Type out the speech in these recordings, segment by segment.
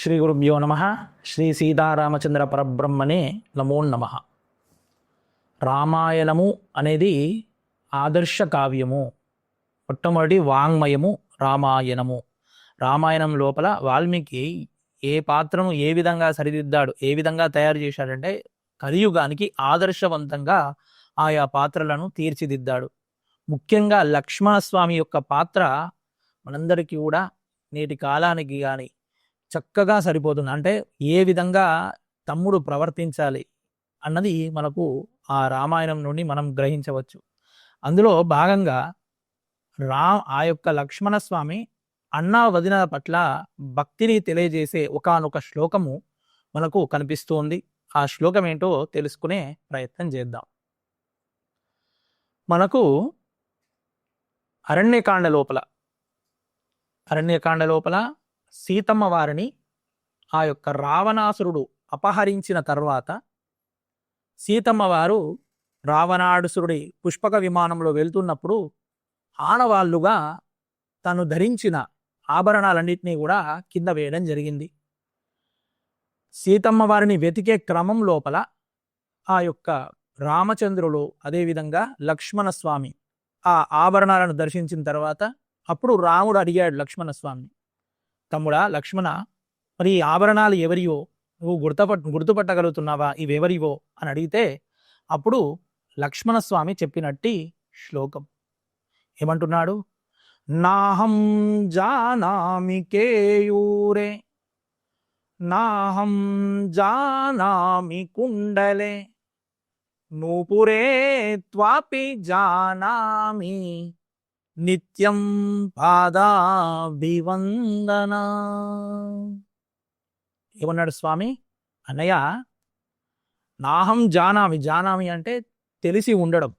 శ్రీ గురుభ్యో నమ. శ్రీ సీతారామచంద్ర పరబ్రహ్మనే నమో నమ. రామాయణము అనేది ఆదర్శ కావ్యము. మొట్టమొదటి వాంగ్మయము రామాయణము. రామాయణం లోపల వాల్మీకి ఏ పాత్రను ఏ విధంగా సరిదిద్దాడు ఏ విధంగా తయారు చేశాడంటే కలియుగానికి ఆదర్శవంతంగా ఆయా పాత్రలను తీర్చిదిద్దాడు. ముఖ్యంగా లక్ష్మణస్వామి యొక్క పాత్ర మనందరికీ కూడా నేటి కాలానికి కానీ చక్కగా సరిపోతుంది. అంటే ఏ విధంగా తమ్ముడు ప్రవర్తించాలి అన్నది మనకు ఆ రామాయణం నుండి మనం గ్రహించవచ్చు. అందులో భాగంగా రా ఆ యొక్క లక్ష్మణస్వామి అన్నా వదిన పట్ల భక్తిని తెలియజేసే ఒకానొక శ్లోకము మనకు కనిపిస్తోంది. ఆ శ్లోకం ఏంటో తెలుసుకునే ప్రయత్నం చేద్దాం. మనకు అరణ్యకాండ లోపల అరణ్యకాండ లోపల సీతమ్మ వారిని ఆ యొక్క రావణాసురుడు అపహరించిన తర్వాత సీతమ్మ వారు రావణాడుసురుడి పుష్పక విమానంలో వెళ్తున్నప్పుడు ఆనవాళ్ళుగా తను ధరించిన ఆభరణాలన్నింటినీ కూడా కింద వేయడం జరిగింది. సీతమ్మ వారిని వెతికే క్రమం లోపల ఆ యొక్క రామచంద్రుడు అదేవిధంగా లక్ష్మణస్వామి ఆ ఆభరణాలను దర్శించిన తర్వాత అప్పుడు రాముడు అడిగాడు లక్ష్మణస్వామిని తమ్ముడా లక్ష్మణ మరి ఈ ఆభరణాలు ఎవరియో? నువ్వు గుర్తుపట్ గుర్తుపట్టగలుగుతున్నావా? ఇవెవరివో? అని అడిగితే అప్పుడు లక్ష్మణస్వామి చెప్పినట్టి శ్లోకం. ఏమంటున్నాడు? నాహం జానామి కేయూరే నాహం జానామి కుండలే నూపురే త్వాపి జానామి నిత్యం పాదాభివందన. ఏమన్నాడు స్వామి? అన్నయ్య నాహం జానామి జానామి అంటే తెలిసి ఉండడం.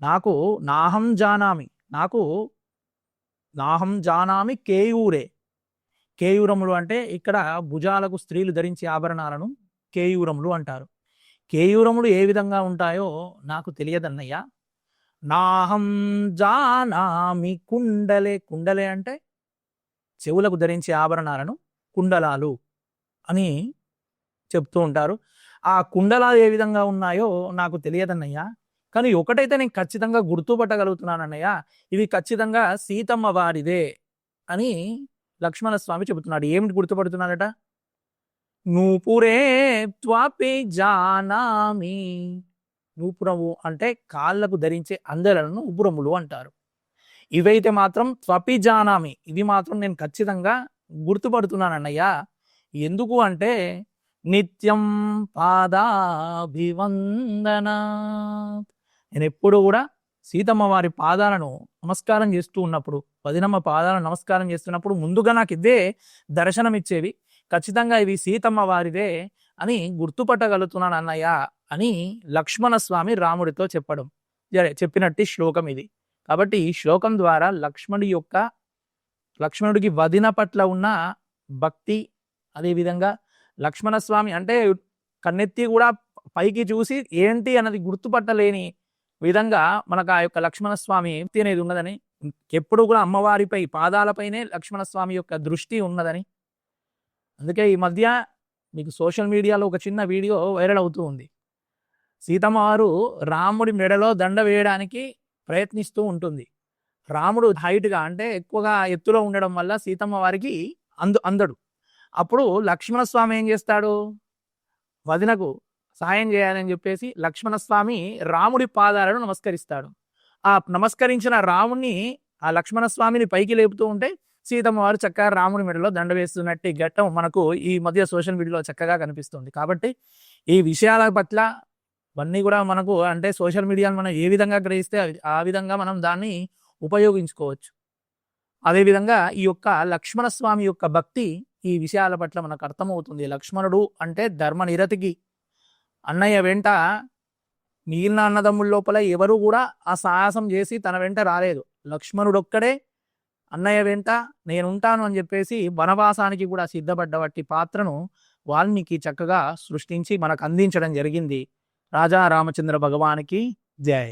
నాకు నాహం జానామి నాకు నాహం జానామి కేయూరే. కేయూరములు అంటే ఇక్కడ భుజాలకు స్త్రీలు ధరించే ఆభరణాలను కేయూరములు అంటారు. కేయూరములు ఏ విధంగా ఉంటాయో నాకు తెలియదన్నయ్యా. నాహం జానామి కుండలే. కుండలే అంటే చెవులకు ధరించే ఆభరణాలను కుండలాలు అని చెప్తూ ఉంటారు. ఆ కుండలాలు ఏ విధంగా ఉన్నాయో నాకు తెలియదన్నయ్యా. కానీ ఒకటైతే నేను ఖచ్చితంగా గుర్తుపట్టగలుగుతున్నానన్నయ్య. ఇవి ఖచ్చితంగా సీతమ్మ వారిదే అని లక్ష్మణస్వామి చెబుతున్నాడు. ఏమిటి గుర్తుపడుతున్నాడట నూపురే త్వాపి జానామి. నూపురము అంటే కాళ్ళకు ధరించే అందలను ఉపురములు అంటారు. ఇవైతే మాత్రం త్వపి జానామి. ఇవి మాత్రం నేను ఖచ్చితంగా గుర్తుపడుతున్నానన్నయ్య. ఎందుకు అంటే నిత్యం పాదాభివందన నేను ఎప్పుడు కూడా సీతమ్మ వారి పాదాలను నమస్కారం చేస్తూ ఉన్నప్పుడు వదినమ్మ పాదాలను నమస్కారం చేస్తున్నప్పుడు ముందుగా నాకు ఇదే దర్శనం ఇచ్చేవి ఖచ్చితంగా ఇవి సీతమ్మ వారిదే అని గుర్తుపట్టగలుగుతున్నాను అన్నయ్య అని లక్ష్మణస్వామి రాముడితో చెప్పడం చెప్పినట్టు శ్లోకం ఇది. కాబట్టి ఈ శ్లోకం ద్వారా లక్ష్మణుడి యొక్క లక్ష్మణుడికి వదిన పట్ల ఉన్న భక్తి అదేవిధంగా లక్ష్మణస్వామి అంటే కన్నెత్తి కూడా పైకి చూసి ఏంటి అన్నది గుర్తుపట్టలేని విధంగా మనకు ఆ యొక్క లక్ష్మణస్వామి భక్తి అనేది ఉన్నదని ఎప్పుడు కూడా అమ్మవారిపై పాదాలపైనే లక్ష్మణస్వామి యొక్క దృష్టి ఉన్నదని. అందుకే ఈ మధ్య మీకు సోషల్ మీడియాలో ఒక చిన్న వీడియో వైరల్ అవుతూ ఉంది. సీతమ్మ వారు రాముడి మెడలో దండ వేయడానికి ప్రయత్నిస్తూ ఉంటుంది. రాముడు హైట్గా అంటే ఎక్కువగా ఎత్తులో ఉండడం వల్ల సీతమ్మ వారికి అందు అందడు. అప్పుడు లక్ష్మణస్వామి ఏం చేస్తాడు? వదినకు సహాయం చేయాలని చెప్పేసి లక్ష్మణస్వామి రాముడి పాదాలను నమస్కరిస్తాడు. ఆ నమస్కరించిన రాముణ్ణి ఆ లక్ష్మణస్వామిని పైకి లేపుతూ ఉంటే సీతమ్మ వారు చక్కగా రాముడి మెడలో దండ వేస్తున్నట్టు ఘట్టం మనకు ఈ మధ్య సోషల్ మీడియాలో చక్కగా కనిపిస్తుంది. కాబట్టి ఈ విషయాల పట్ల ఇవన్నీ కూడా మనకు అంటే సోషల్ మీడియాను మనం ఏ విధంగా గ్రహిస్తే ఆ విధంగా మనం దాన్ని ఉపయోగించుకోవచ్చు. అదేవిధంగా ఈ యొక్క లక్ష్మణ స్వామి యొక్క భక్తి ఈ విషయాల పట్ల మనకు అర్థమవుతుంది. లక్ష్మణుడు అంటే ధర్మ నిరతికి అన్నయ్య వెంట మిగిలిన అన్నదమ్ముల లోపల ఎవరు కూడా ఆ సాహసం చేసి తన వెంట రాలేదు. లక్ష్మణుడు ఒక్కడే అన్నయ్య వెంట నేనుంటాను అని చెప్పేసి వనవాసానికి కూడా సిద్ధపడ్డవట్టి పాత్రను వాల్మీకి చక్కగా సృష్టించి మనకు అందించడం జరిగింది. రాజా రామచంద్ర భగవానికి జయ